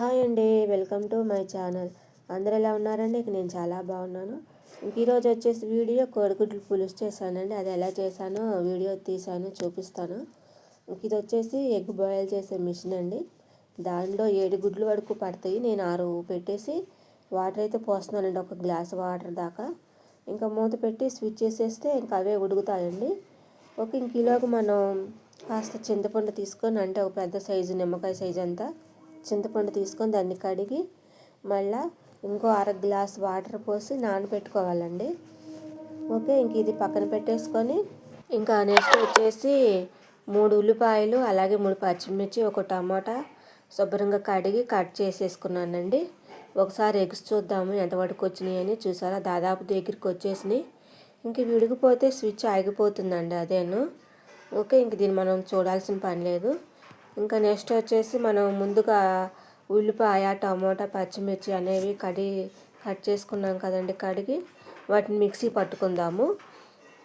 Hi అండి welcome to my channel. అందరు ఎలా ఉన్నారండి? ఇక నేను చాలా బాగున్నాను. ఇంక ఈరోజు వచ్చేసి వీడియో కోడిగుడ్లు పులుసు చేశానండి. అది ఎలా చేశానో వీడియో తీసాను చూపిస్తాను. ఇంక ఇది వచ్చేసి ఎగ్ బాయిల్ చేసే మిషన్ అండి. దానిలో ఏడు గుడ్లు వరకు పడతాయి. నేను ఆరు పెట్టేసి వాటర్ అయితే పోస్తున్నానండి ఒక గ్లాస్ వాటర్ దాకా. ఇంకా మూత పెట్టి స్విచ్ చేసేస్తే ఇంకా అవే ఉడుకుతాయండి. ఒక ఇంక మనం కాస్త చింతపండు తీసుకొని అంటే ఒక పెద్ద సైజు నిమ్మకాయ సైజు అంతా చింతపండు తీసుకొని దాన్ని కడిగి మళ్ళా ఇంకో అర గ్లాస్ వాటర్ పోసి నానబెట్టుకోవాలండి. ఓకే ఇంక ఇది పక్కన పెట్టేసుకొని ఇంకా నెక్స్ట్ వచ్చేసి మూడు ఉల్లిపాయలు అలాగే మూడు పచ్చిమిర్చి ఒక టమాటా శుభ్రంగా కడిగి కట్ చేసేసుకున్నానండి. ఒకసారి ఎగ్స్ చూద్దాము ఎంతవరకు వచ్చినాయి అని చూసారా దాదాపు దగ్గరికి వచ్చేసినాయి. ఇంక విడిగిపోతే స్విచ్ ఆగిపోతుందండి అదేను. ఓకే ఇంక దీన్ని మనం చూడాల్సిన పని లేదు. ఇంకా నెక్స్ట్ వచ్చేసి మనం ముందుగా ఉల్లిపాయ టమోటా పచ్చిమిర్చి అనేవి కడిగి కట్ చేసుకున్నాం కదండి కడిగి వాటిని మిక్సీ పట్టుకుందాము.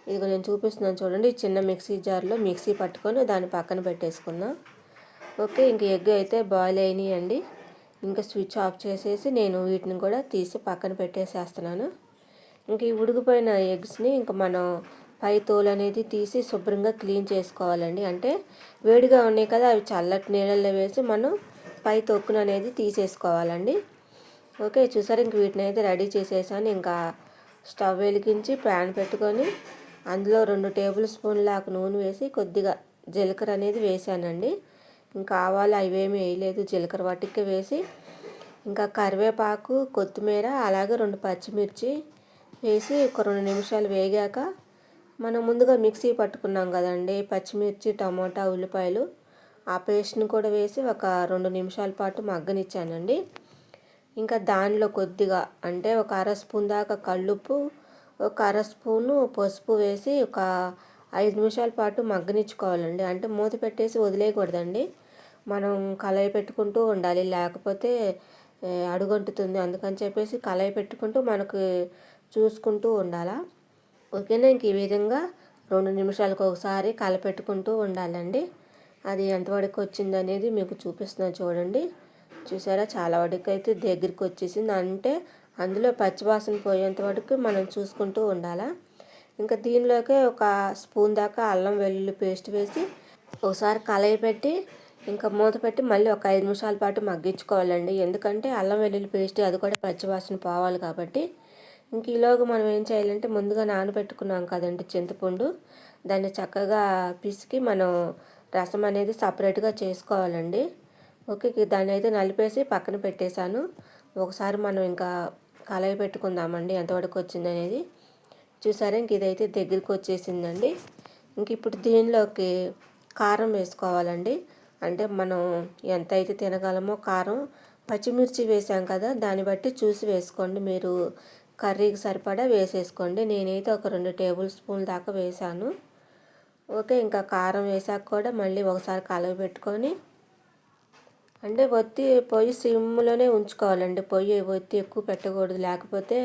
ఇదిగో నేను చూపిస్తున్నాను చూడండి చిన్న మిక్సీ జార్లో మిక్సీ పట్టుకొని దాన్ని పక్కన పెట్టేసుకున్నాం ఓకే ఇంక ఎగ్ అయితే బాయిల్ అయినాయండి. ఇంకా స్విచ్ ఆఫ్ చేసేసి నేను వీటిని కూడా తీసి పక్కన పెట్టేసేస్తున్నాను. ఇంక ఈ ఉడికిపోయిన ఎగ్స్ని ఇంకా మనం పై తోలు అనేది తీసి శుభ్రంగా క్లీన్ చేసుకోవాలండి. అంటే వేడిగా ఉన్నాయి కదా అవి చల్లటి నీళ్ళల్లో వేసి మనం పై తొక్కును అనేది తీసేసుకోవాలండి. ఓకే చూసారు? ఇంక వీటిని అయితే రెడీ చేసేసాను. ఇంకా స్టవ్ వెలిగించి ప్యాన్ పెట్టుకొని అందులో రెండు టేబుల్ స్పూన్ల నూనె వేసి కొద్దిగా జీలకర్ర అనేది వేసానండి. ఇంకా ఆవాలు అవేమీ వేయలేదు జీలకర్ర వాటికి వేసి. ఇంకా కరివేపాకు కొత్తిమీర అలాగే రెండు పచ్చిమిర్చి వేసి ఒక రెండు నిమిషాలు వేగాక మనం ముందుగా మిక్సీ పట్టుకున్నాం కదండి. పచ్చిమిర్చి టమాటా ఉల్లిపాయలు. ఆ పేస్ట్ని కూడా వేసి ఒక రెండు నిమిషాల పాటు మగ్గనిచ్చానండి. ఇంకా దానిలో కొద్దిగా అంటే ఒక అర స్పూన్ దాకా కళ్ళుప్పు ఒక అర స్పూను పసుపు వేసి ఒక ఐదు నిమిషాల పాటు మగ్గనిచ్చుకోవాలండి. అంటే మూత పెట్టేసి వదిలేయకూడదండి. మనం కలయి పెట్టుకుంటూ ఉండాలి. లేకపోతే అడుగంటుతుంది. అందుకని చెప్పేసి కలయి పెట్టుకుంటూ మనకు చూసుకుంటూ ఉండాలా? ఓకేనా ఇంక ఈ విధంగా రెండు నిమిషాలకు ఒకసారి కలపెట్టుకుంటూ ఉండాలండి. అది ఎంతవరకు వచ్చింది అనేది మీకు చూపిస్తున్నా చూడండి. చూసారా? చాలా వరకు అయితే దగ్గరికి వచ్చేసింది. అంటే అందులో పచ్చివాసన పోయేంత వరకు మనం చూసుకుంటూ ఉండాలా? ఇంకా దీనిలోకి ఒక స్పూన్ దాకా అల్లం వెల్లుల్లి పేస్ట్ వేసి ఒకసారి కలయి పెట్టి ఇంకా మూత పెట్టి మళ్ళీ ఒక ఐదు నిమిషాల పాటు మగ్గించుకోవాలండి. ఎందుకంటే అల్లం వెల్లుల్లి పేస్ట్ అది కూడా పచ్చివాసన పోవాలి కాబట్టి ఇంక ఈలోగా మనం ఏం చేయాలంటే ముందుగా నానబెట్టుకున్నాం కదండి చింతపండు. దాన్ని చక్కగా పిసికి మనం రసం అనేది సపరేట్గా చేసుకోవాలండి. ఓకే దాన్ని అయితే నలిపేసి పక్కన పెట్టేశాను. ఒకసారి మనం ఇంకా కలయి పెట్టుకుందామండి ఎంతవరకు వచ్చింది అనేది. చూసారా ఇంక ఇదైతే దగ్గరికి వచ్చేసిందండి. ఇంక ఇప్పుడు దీనిలోకి కారం వేసుకోవాలండి. అంటే మనం ఎంత అయితే తినగలమో కారం పచ్చిమిర్చి వేసాం కదా దాన్ని బట్టి చూసి వేసుకోండి. మీరు కర్రీకి సరిపడా వేసేసుకోండి. నేనైతే ఒక రెండు టేబుల్ స్పూన్ దాకా వేసాను ఓకే ఇంకా కారం వేసాక కూడా మళ్ళీ ఒకసారి కలవి పెట్టుకొని అంటే ఒత్తి పొయ్యి సిమ్లోనే ఉంచుకోవాలండి. పొయ్యి ఒత్తి ఎక్కువ పెట్టకూడదు. లేకపోతే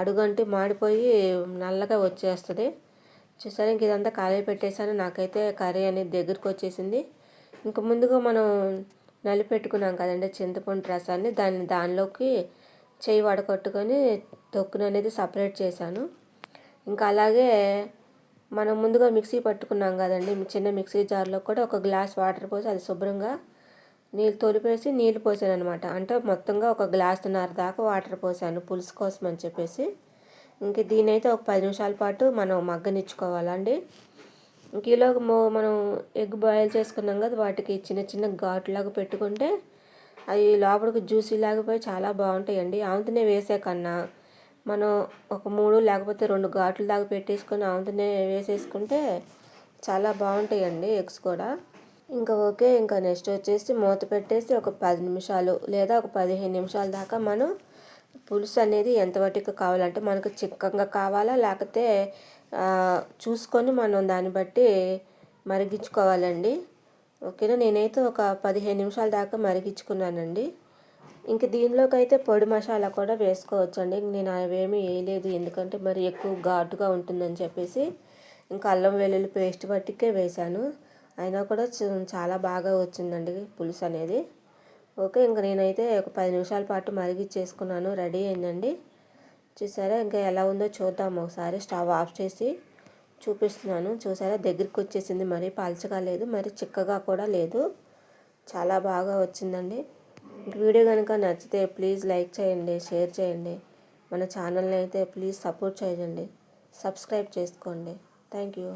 అడుగంటి మాడిపోయి నల్లగా వచ్చేస్తుంది. చూసారా ఇంక ఇదంతా కలవి పెట్టేశాను. నాకైతే కర్రీ అనేది దగ్గరికి వచ్చేసింది. ఇంక ముందుగా మనం నలిపెట్టుకున్నాం కదండి చింతపండు రసాన్ని. దాన్ని దానిలోకి చేయి వడకట్టుకొని తొక్కును అనేది సపరేట్ చేశాను. ఇంకా అలాగే మనం ముందుగా మిక్సీ పట్టుకున్నాం కదండి చిన్న మిక్సీ జార్లో కూడా ఒక గ్లాస్ వాటర్ పోసి అది శుభ్రంగా నీళ్ళు తొలిపేసి నీళ్ళు పోసాను అనమాట అంటే మొత్తంగా ఒక గ్లాసున్నర దాకా వాటర్ పోసాను పులుసు కోసం అని చెప్పేసి. ఇంక దీని అయితే ఒక పది నిమిషాల పాటు మనం మగ్గనిచ్చుకోవాలండి. ఇంక ఈలోగా మనం ఎగ్ బాయిల్ చేసుకున్నాం కదా వాటికి చిన్న చిన్న ఘాట్లాగా పెట్టుకుంటే అవి లోపలికి జ్యూసీ లాగిపోయి చాలా బాగుంటాయండి. ఆవంతనే వేసే కన్నా మనం ఒక మూడు లేకపోతే రెండు ఘాట్లు దాకా పెట్టేసుకొని ఆవంతనే వేసేసుకుంటే చాలా బాగుంటాయండి ఎగ్స్ కూడా. ఇంకా ఓకే ఇంకా నెక్స్ట్ వచ్చేసి మూత పెట్టేసి ఒక పది నిమిషాలు లేదా ఒక పదిహేను నిమిషాల దాకా మనం పులుసు అనేది ఎంతవరకు కావాలంటే మనకు చిక్కగా కావాలా లేకపోతే చూసుకొని మనం దాన్ని బట్టి మరిగించుకోవాలండి. ఓకేనా? నేనైతే ఒక పదిహేను నిమిషాల దాకా మరిగించుకున్నానండి. ఇంక దీనిలోకి అయితే పొడి మసాలా కూడా వేసుకోవచ్చండి. నేను అవేమీ వేయలేదు. ఎందుకంటే మరి ఎక్కువ ఘాటుగా ఉంటుందని చెప్పేసి ఇంకా అల్లం వెల్లుల్లి పేస్ట్ పట్టికే వేశాను. అయినా కూడా చాలా బాగా వచ్చిందండి పులుసు అనేది. ఓకే ఇంక నేనైతే ఒక పది నిమిషాల పాటు మరిగిచ్చేసుకున్నాను. రెడీ అయిందండి. చూసారా? ఇంకా ఎలా ఉందో చూద్దాం. ఒకసారి స్టవ్ ఆఫ్ చేసి చూపిస్తున్నాను. చూసారా? దగ్గరికి వచ్చేసింది మరీ పాల్చగా లేదు. మరి చిక్కగా కూడా లేదు. చాలా బాగా వచ్చిందండి. వీడియో కనుక నచ్చితే ప్లీజ్ లైక్ చేయండి షేర్ చేయండి. మన ఛానల్ని అయితే ప్లీజ్ సపోర్ట్ చేయండి. సబ్స్క్రైబ్ చేసుకోండి. Thank you.